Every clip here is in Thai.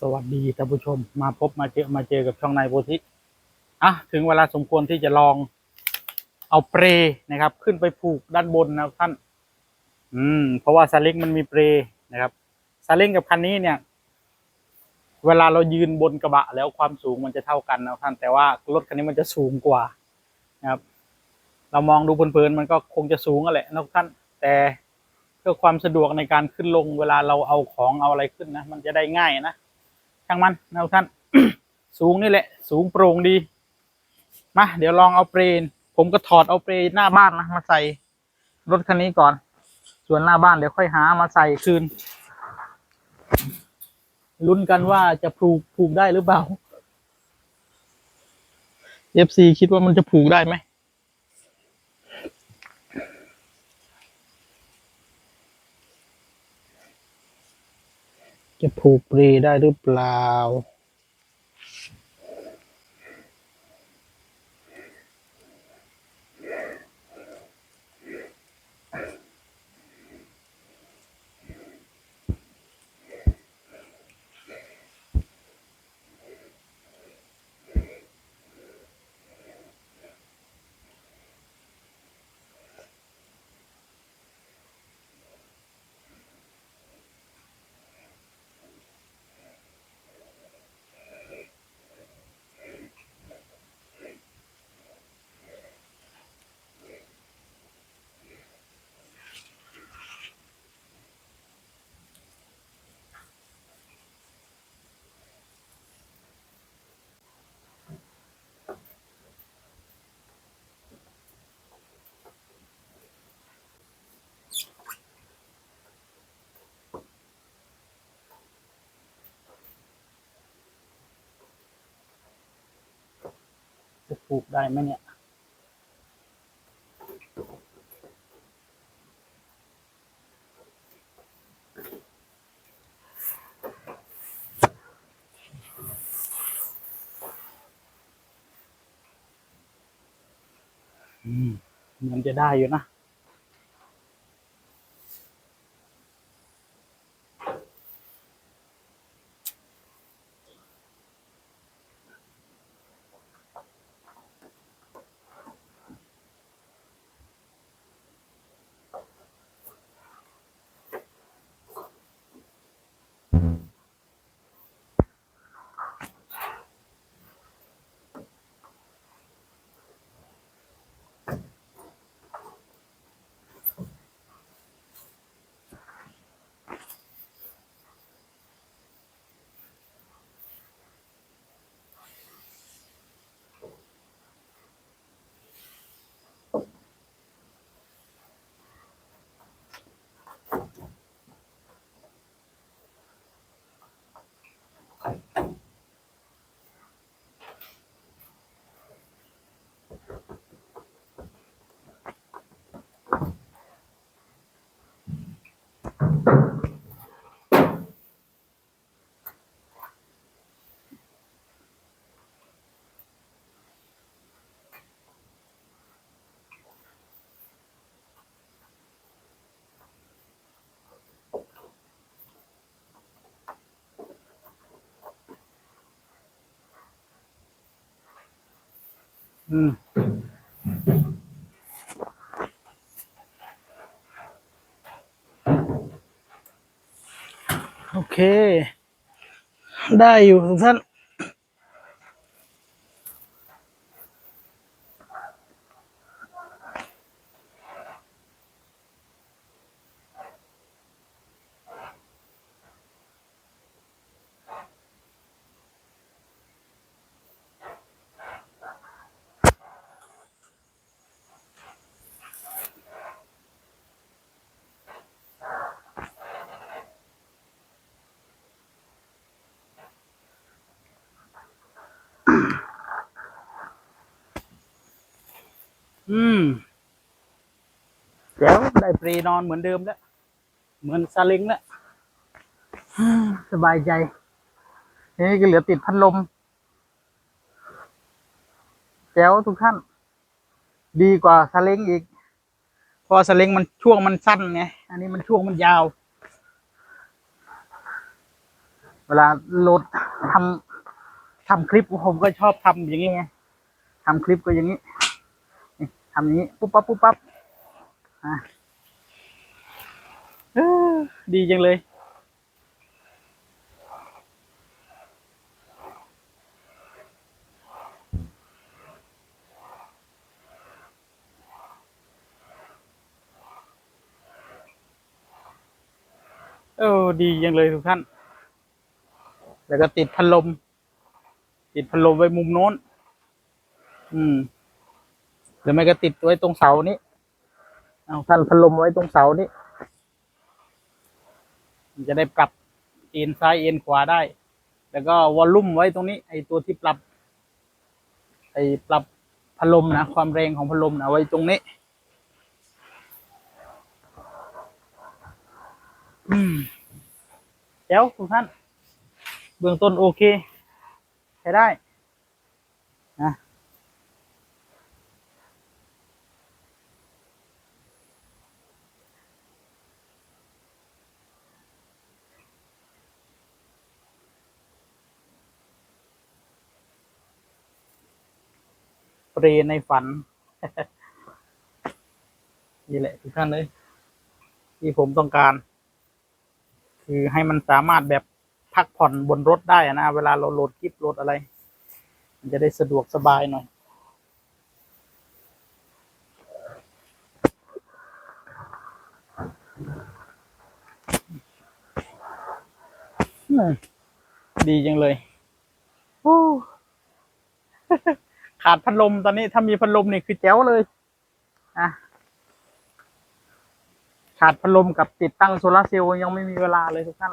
สวัสดีท่านผู้ชม มาพบมาเจอมาเจอกับช่องนายโพธิอะถึงเวลาสมควรที่จะลองเอาเปรนะครับ ขึ้นไปผูกด้านบนนะท่าน อืม เพราะว่าซาเล้งมันมีเปรนะครับซาเล้งกับคันนี้เนี่ย เวลาเรายืนบนกระบะแล้วความสูงมันจะเท่ากันนะท่าน แต่ว่ารถคันนี้มันจะสูงกว่านะครับ เรามองดูเพลินๆมันก็คงจะสูงอะแหละนะท่าน แต่เพื่อความสะดวกในการขึ้นลง เวลาเราเอาของเอาอะไรขึ้นนะมันจะได้ง่ายนะ ช่างมันนะทุกท่าน สูงนี่แหละ สูงโปร่งดี มาเดี๋ยวลองเอาเปรนผมก็ถอดเอาเปรหน้าบ้านนะมาใส่รถคันนี้ก่อน ส่วนหน้าบ้านเดี๋ยวค่อยหามาใส่คืนลุ้นกันว่าจะผูกผูกได้หรือเปล่า FC คิดว่ามันจะผูกได้ไหม จะผูกปรได้หรือเปล่าูกได้ไหมเนี่ย อืม มันจะได้อยู่นะ อืมโอเค ได้อยู่ทุกท่าน อืมแล้วได้ปรีนอนเหมือนเดิมแล้ว เหมือนซาเลิงแล้วฮ่าสบายใจนี่ก็เหลือติดพัดลมแจ๋วทุกท่าน ดีกว่าซาเล้งอีกเพอซาเล้งมันช่วงมันสั้นไง อันนี้มันช่วงมันยาว เวลาโหลดทำทำคลิปผมก็ชอบทำอย่างนี้ไงทำคลิปก็อย่างนี้นี่ ทำนี้ ปุ๊บปั๊บปุ๊บปั๊บอะดีจังเลย เออ ดีจังเลยทุกท่าน แล้วก็ติดพัดลม ติดพัดลมไว้มุมโน้น อืม หรือไม่ก็ติดไว้ตรงเสานี้เอาท่านพัดลมไว้ตรงเสานี้มันจะได้ปรับเอ็นซ้ายเอ็นขวาได้ แล้วก็วอลลุ่มไว้ตรงนี้ ไอตัวที่ปรับไอปรับพัดลมนะความแรงของพัดลมนะไว้ตรงนี้เดี๋ยวทุกท่าน เบื้องต้นโอเค ใช้ได้ เปรในฝัน นี่แหละทุกท่านเลย ที่ผมต้องการ คือให้มันสามารถแบบพักผ่อนบนรถได้นะเวลาเราโหลดคลิปโหลดอะไร มันจะได้สะดวกสบายหน่อยดีจังเลยโอ้ ขาดพัดลมตอนนี้ถ้ามีพัดลมนี่คือแจ๋วเลยอะขาดพัดลมกับติดตั้งโซลาร์เซลล์ยังไม่มีเวลาเลยทุกท่าน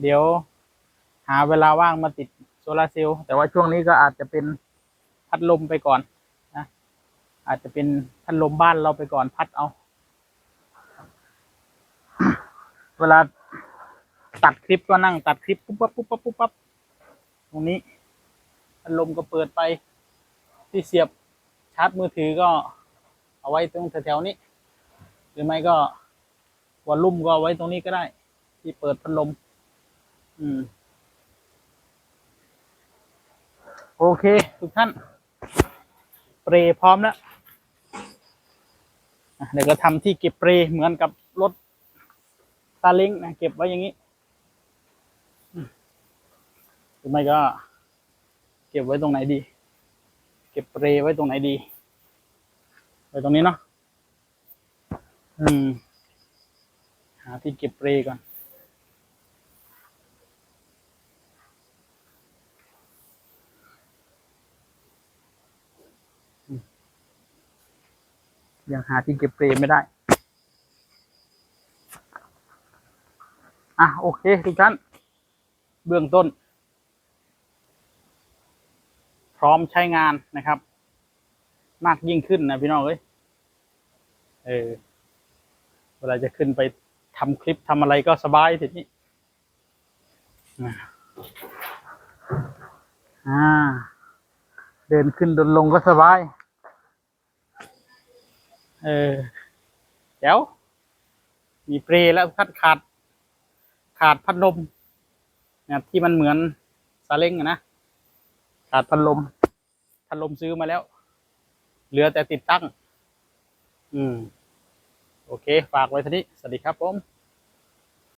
เดี๋ยว หาเวลาว่างมาติดโซลาร์เซลล์แต่ว่าช่วงนี้ก็อาจจะเป็นพัดลมไปก่อนนะอาจจะเป็นพัดลมบ้านเราไปก่อนพัดเอา เวลาตัดคลิปก็นั่งตัดคลิปปุ๊บปั๊บปุ๊บปั๊บปุ๊บปั๊บตรงนี้ พัดลมก็เปิดไป ที่เสียบชาร์จมือถือก็เอาไว้ตรงแถวๆนี้ หรือไม่ก็วอลลุ่มก็เอาไว้ตรงนี้ก็ได้ ที่เปิดพัดลม อืม โอเค ทุกท่าน เปรย์พร้อมแล้วเดี๋ยวก็ทำที่เก็บเปรย์เหมือนกับรถซาเล้งนะเก็บไว้อย่างนี้หรือไม่ก็ ก็บไว้ตรงไหนดี เก็บเรย์ไว้ตรงไหนดี ไว้ตรงนี้เนาะอืม หาที่เก็บเรย์ก่อน ยังหาที่เก็บเรย์ไม่ได้ อะ โอเค ทุกท่าน เบื้องต้น พร้อมใช้งานนะครับ มากยิ่งขึ้นนะพี่น้องเอ้ยเออเวลาจะขึ้นไปทำคลิปทำอะไรก็สบายทีนี้อ่า เดินขึ้นเดินลงก็สบาย เออเดี๋ยว มีเปรย์แล้วพัดขาด ขาดพัดลมเนี่ยที่มันเหมือนซาเล้งนะ ขาดพัดลมพัดลมซื้อมาแล้ว เหลือแต่ติดตั้ง อืม โอเค ฝากไว้ท่านี้ สวัสดีครับผม